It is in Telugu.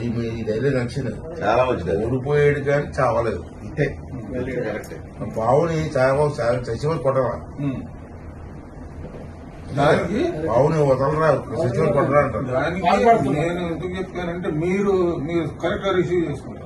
ఈ నచ్చింది. చాలా మంచిది. ఓడిపోయాడు కానీ చావలేదు. ఇంతే. కరెక్ట్. పావుని చావ చచ్చిపోయి కొట్టరా? పావుని వదలరా? చచ్చిపోయి కొట్టరా అంటారు. దానికి నేను ఎందుకు చెప్పానంటే మీరు మీరు కరెక్ట్గా రిసీవ్ చేసుకుంటారు.